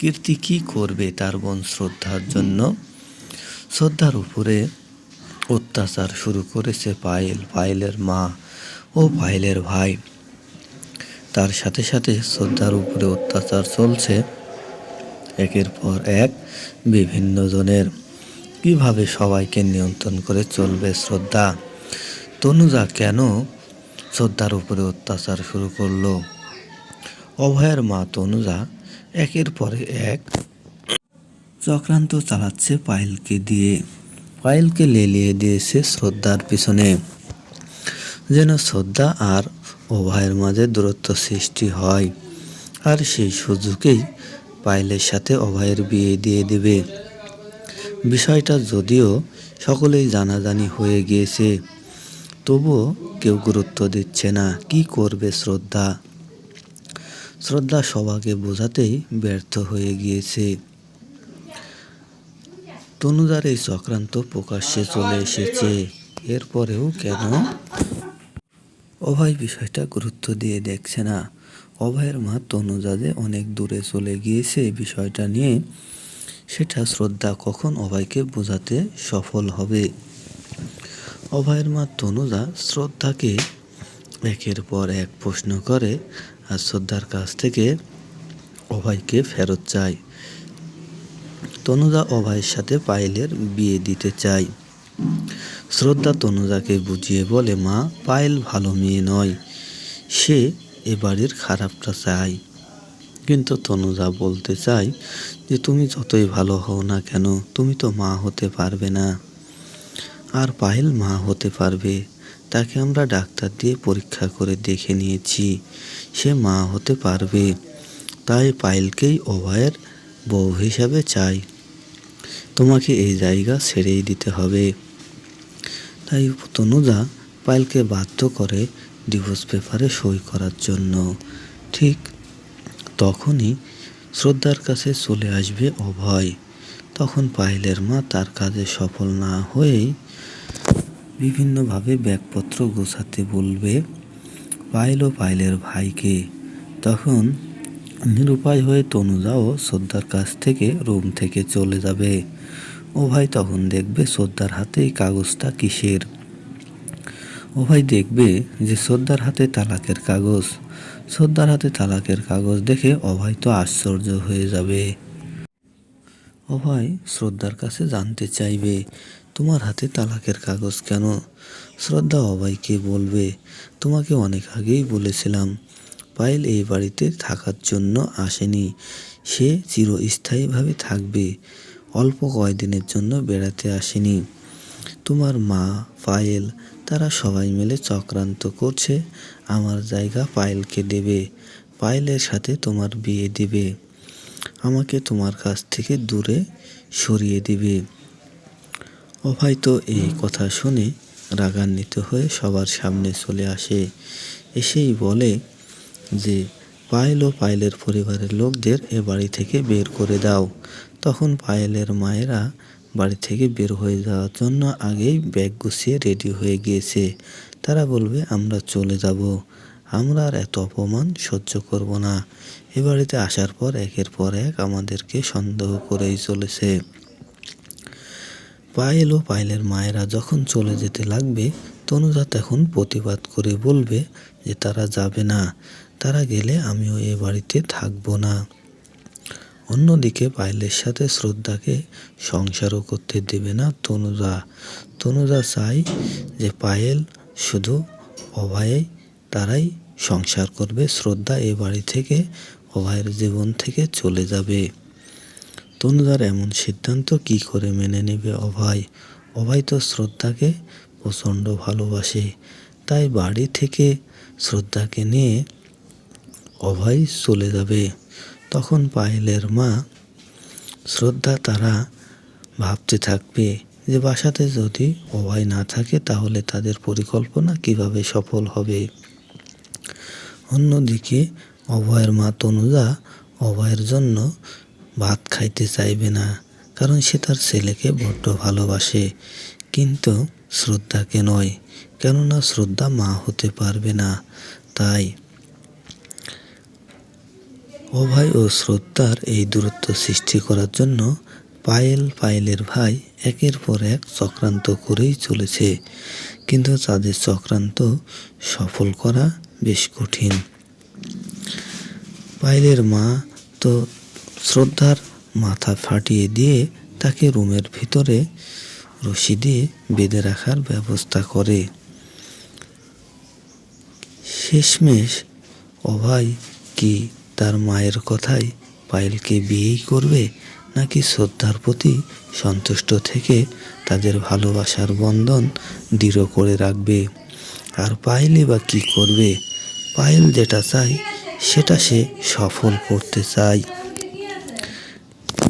কীর্তি কি করবে তার বোন শ্রদ্ধার জন্য? শ্রদ্ধার উপরে অত্যাচার শুরু করেছে পায়েল। পায়েলের মা ও পায়েলের ভাই। তার সাথে সাথে শ্রদ্ধার উপরে অত্যাচার চলছে। একের পর এক বিভিন্ন জনের। কীভাবে সবাইকে নিয়ন্ত্রণ করে চলবে শ্রদ্ধা? তনুজা কেন শ্রদ্ধার উপরে অত্যাচার শুরু করল? অভয়ের মা তনুজা একের পরে এক। চক্রান্ত চালাচ্ছে পায়েলকে দিয়ে। পায়েলকে লেলিয়ে দিয়েছে শ্রদ্ধার পিছনে। যেন শ্রদ্ধা আর অভয়ের মাঝে দূরত্ব সৃষ্টি হয়। আর সেই সুযোগেই পায়েলের সাথে অভয়ের বিয়ে দিয়ে দেবে। বিষয়টা যদিও সকলেই জানাজানি হয়ে গিয়েছে, তবুও কেউ গুরুত্ব দিচ্ছে না। কি করবে শ্রদ্ধা? শ্রদ্ধা সবাকে বোঝাতেই ব্যর্থ হয়ে গিয়েছে। তনুজার এই চক্রান্ত প্রকাশ্যে চলে এসেছে। এরপরেও কেন? অভয় বিষয়টা গুরুত্ব দিয়ে দেখছে না। অভয়ের মা তনুজা যে অনেক দূরে চলে গিয়েছে এই বিষয়টা নিয়ে, সেটা শ্রদ্ধা কখন অভয়কে বোঝাতে সফল হবে? অভয়ের মা তনুজা শ্রদ্ধাকে একের পর এক প্রশ্ন করে, আর শ্রদ্ধার কাছ থেকে অভয়কে ফেরত চায় তনুজা অভয়ের সাথে পায়েলের বিয়ে দিতে চায় শ্রদ্ধা তনুজাকে বুঝিয়ে বলে, মা, পায়েল ভালো মেয়ে নয়। সে এ বাড়ির খারাপটা চায়। কিন্তু তনুজা বলতে চায় যে, তুমি যতই ভালো হও না কেন, তুমি তো মা হতে পারবে না। আর পায়েল মা হতে পারবে। তাকে আমরা ডাক্তার দিয়ে পরীক্ষা করে দেখে নিয়েছি। সে মা হতে পারবে। তাই পায়েলকেই অভয়ের বউ হিসাবে চাই। তোমাকে এই জায়গা ছেড়েই দিতে হবে। তাই তনুজা পায়েলকে বাধ্য করে ডিভোর্স পেপারে সই করার জন্য। ঠিক তখনই শ্রদ্ধার কাছে চলে আসবে অভয়। তখন পায়েলের মা তার কাজে সফল না হয়েই বিভিন্নভাবে ব্যাগপত্র গোছাতে বলবে পায়েল ও পায়েলের ভাইকে। তখন নিরুপায় হয়ে তনুজাও শ্রদ্ধার কাছ থেকে রুম থেকে চলে যাবে। ও ভাই তখন দেখবে শ্রদ্ধার হাতে এই কাগজটা কিসের? ও ভাই দেখবে যে শ্রদ্ধার হাতে তালাকের কাগজ। শ্রদ্ধার হাতে তালাকের কাগজ দেখে অভয় তো আশ্চর্য হয়ে যাবে। অভয় শ্রদ্ধার কাছে জানতে চাইবে তোমার হাতে তালাকের কাগজ কেন? শ্রদ্ধা অবাইকে বলবে, তোমাকে অনেক আগেই বলেছিলাম, পায়েল এই বাড়িতে থাকার জন্য আসেনি। সে চিরস্থায়ীভাবে থাকবে। অল্প কয়দিনের জন্য বেড়াতে আসেনি। তোমার মা, পায়েল, তারা সবাই মিলে চক্রান্ত করছে। আমার জায়গা পায়েলকে দেবে। পায়েলের সাথে তোমার বিয়ে দেবে। আমাকে তোমার কাছ থেকে দূরে সরিয়ে দিবে। অভয় তো এই কথা শুনে রাগান্বিত হয়ে সবার সামনে চলে আসে। এসেই বলে যে, পায়েল ও পায়েলের পরিবারের লোকদের এ বাড়ি থেকে বের করে দাও। তখন পায়েলের মায়েরা বাড়ি থেকে বের হয়ে যাওয়ার জন্য আগেই ব্যাগ গুছিয়ে রেডি হয়ে গিয়েছে। তারা বলবে, আমরা চলে যাব। আমরা আর এত অপমান সহ্য করব না। এ বাড়িতে আসার পর একের পর এক আমাদেরকে সন্দেহ করেই চলেছে। পায়েল ও পায়েলের মায়েরা যখন চলে যেতে লাগবে, তনুজা তখন প্রতিবাদ করে বলবে যে তারা যাবে না, তারা গেলে আমিও এ বাড়িতে থাকব না। অন্যদিকে পায়েলের সাথে শ্রদ্ধাকে সংসারও করতে দেবে না তনুজা। তনুজা চাই যে পায়েল শুধু অভয়ে তারাই সংসার করবে, শ্রদ্ধা এ বাড়ি থেকে, অভয়ের জীবন থেকে চলে যাবে। তনুজার এমন সিদ্ধান্ত কি করে মেনে নেবে অভয়? অভয় তো শ্রদ্ধাকে প্রচণ্ড ভালোবাসে, তাই বাড়ি থেকে শ্রদ্ধাকে নিয়ে অভয় চলে যাবে। তখন পায়েলের মা শ্রদ্ধা তারা ভাবতে থাকবে যে বাসাতে যদি অভয় না থাকে তাহলে তাদের পরিকল্পনা কীভাবে সফল হবে? অন্যদিকে অভয়ের মা তনুজা অভয়ের জন্য ভাত খাইতে চাইবে না, কারণ সে তার ছেলেকে বড্ড ভালোবাসে। কিন্তু শ্রদ্ধাকে নয়, কেননা শ্রদ্ধা মা হতে পারবে না। তাই অভয় ও শ্রদ্ধার এই দূরত্ব সৃষ্টি করার জন্য পায়েল, পায়েলের ভাই একের পর এক চক্রান্ত করেই চলেছে। কিন্তু তাদের চক্রান্ত সফল করা বেশ কঠিন। পায়েলের মা তো শ্রদ্ধার মাথা ফাটিয়ে দিয়ে তাকে রুমের ভিতরে রশি দিয়ে বেঁধে রাখার ব্যবস্থা করে। শেষমেশ অভয় কি তার মায়ের কথায় পায়েলকে বিয়েই করবে, নাকি শ্রদ্ধার প্রতি সন্তুষ্ট থেকে তাদের ভালোবাসার বন্ধন দৃঢ় করে রাখবে? আর পায়েলই বা কী করবে? পায়েল যেটা চায়, সেটা সে সফল করতে চায়।